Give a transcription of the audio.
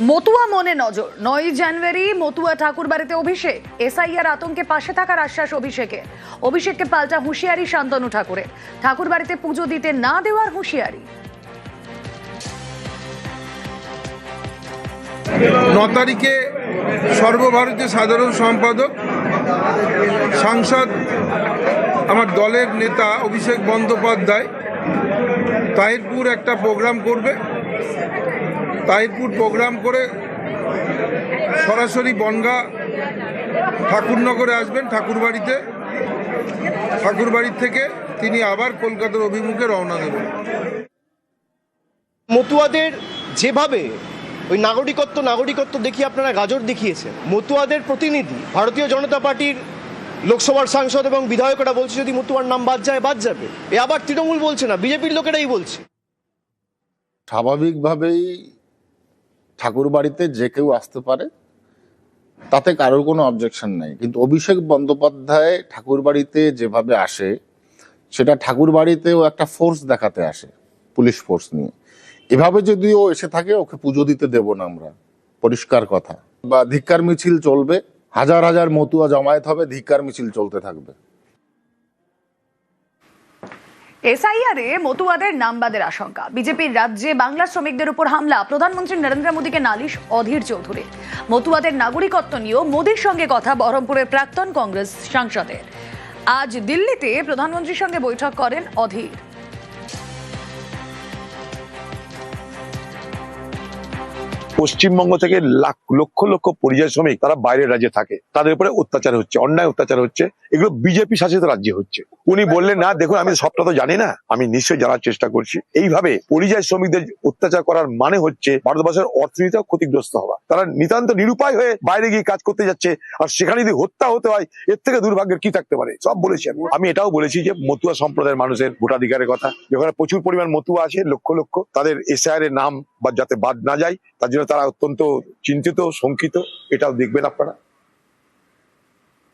মতুয়া মনে নজর। নয় জানুয়ারি মতুয়া ঠাকুর বাড়িতে অভিষেক। এসআইআর আতঙ্কে পাশে থাকার আশ্বাস অভিষেকে। অভিষেককে পাল্টা হুঁশিয়ারি শান্তনু ঠাকুরের। ঠাকুর বাড়িতে পুজো দিতে না দেওয়ার হুঁশিয়ারি। ন তারিখে সর্বভারতীয় সাধারণ সম্পাদক, সাংসদ, আমার দলের নেতা অভিষেক বন্দ্যোপাধ্যায়, তাহিরপুর একটা প্রোগ্রাম করবে। তাহিরপুর প্রোগ্রাম করে সরাসরি বনগা ঠাকুরনগরে আসবেন ঠাকুরবাড়িতে। ঠাকুরবাড়ির থেকে তিনি আবার কলকাতার অভিমুখে রওনা দেবেন। মতুয়াদের যেভাবে ওই নাগরিকত্ব নাগরিকত্ব দেখিয়ে আপনারা গাজর দেখিয়েছেন। মতুয়াদের প্রতিনিধি ভারতীয় জনতা পার্টির লোকসভার সাংসদ এবং বিধায়করা বলছে যদি মতুয়ার নাম বাদ যায় বাদ যাবে। এ আবার তৃণমূল বলছে না বিজেপির লোকেরাই বলছে। স্বাভাবিকভাবেই ঠাকুর বাড়িতে যে কেউ আসতে পারে, তাতে কারোর কোনো অবজেকশন নেই। কিন্তু অভিষেক বন্দ্যোপাধ্যায় ঠাকুর বাড়িতে যেভাবে আসে, সেটা ঠাকুর বাড়িতেও একটা ফোর্স দেখাতে আসে পুলিশ ফোর্স নিয়ে। এভাবে যদি ও এসে থাকে, ওকে পুজো দিতে দেব না আমরা। পরিষ্কার কথা। বা ধিক্কার মিছিল চলবে, হাজার হাজার মতুয়া জমায়েত হবে, ধিক্কার মিছিল চলতে থাকবে। এসআইআর মতুয়াদের নামবাদের আশঙ্কা। বিজেপির রাজ্যে বাংলা শ্রমিকদের উপর হামলা। প্রধানমন্ত্রী নরেন্দ্র মোদীকে নালিশ অধীর চৌধুরী। মতুয়াদের নাগরিকত্ব নিয়েও মোদীর সঙ্গে কথা। বহরমপুরের প্রাক্তন কংগ্রেস সাংসদের। আজ দিল্লিতে প্রধানমন্ত্রীর সঙ্গে বৈঠক করেন অধীর। পশ্চিমবঙ্গ থেকে লাখ, লক্ষ লক্ষ পরিযায়ী শ্রমিক তারা বাইরের রাজ্যে থাকে। তাদের উপরে অত্যাচার হচ্ছে, অন্যায় অত্যাচার হচ্ছে। এগুলো বিজেপি শাসিত রাজ্যে হচ্ছে। উনি বললেন, না, দেখুন, আমি সবটা তো জানি না। আমি নিশ্চয়ই জানার চেষ্টা করছি। এইভাবে পরিযায়ী শ্রমিকদের অত্যাচার করার মানে হচ্ছে ভারতবর্ষের অর্থনীতিও ক্ষতিগ্রস্ত হওয়া। তারা নিতান্ত নিরুপায় হয়ে বাইরে গিয়ে কাজ করতে যাচ্ছে আর সেখানে যদি হত্যা হতে হয়, এর থেকে দুর্ভাগ্যের কি থাকতে পারে? সব বলেছি আমি। আমি এটাও বলেছি যে মতুয়া সম্প্রদায়ের মানুষের ভোটাধিকারের কথা। যেখানে প্রচুর পরিমাণ মতুয়া আছে লক্ষ লক্ষ, তাদের এসআইআর এর নাম বা যাতে বাদ না যায়, তার জন্য তারা অত্যন্ত চিন্তিত, শঙ্কিত। এটাও দেখবেন আপনারা।